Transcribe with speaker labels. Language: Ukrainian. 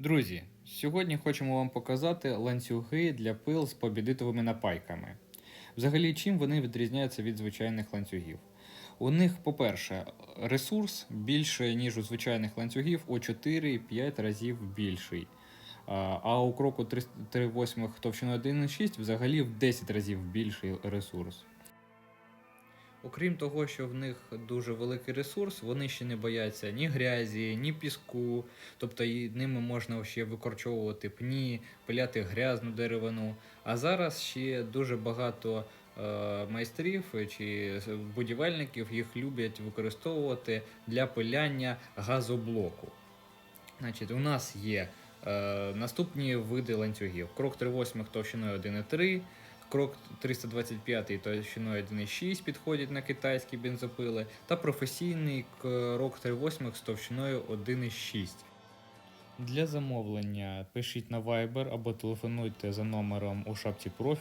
Speaker 1: Друзі, сьогодні хочемо вам показати ланцюги для пил з побідитовими напайками. Взагалі, чим вони відрізняються від звичайних ланцюгів? У них, по-перше, ресурс більше, ніж у звичайних ланцюгів, у 4-5 разів більший. А у кроку 3,8 товщиною 1,6 взагалі в 10 разів більший ресурс. Окрім того, що в них дуже великий ресурс, вони ще не бояться ні грязі, ні піску. Тобто ними можна ще викорчовувати пні, пиляти грязну деревину. А зараз ще дуже багато е, майстрів чи будівельників їх люблять використовувати для пиляння газоблоку. Значить, у нас є е, наступні види ланцюгів: крок 3,8 товщиною 1,3. Крок 325 товщиною 1,6 підходить на китайські бензопили, та професійний крок 3,8 з товщиною 1,6. Для замовлення пишіть на Viber або телефонуйте за номером у шапці профілю.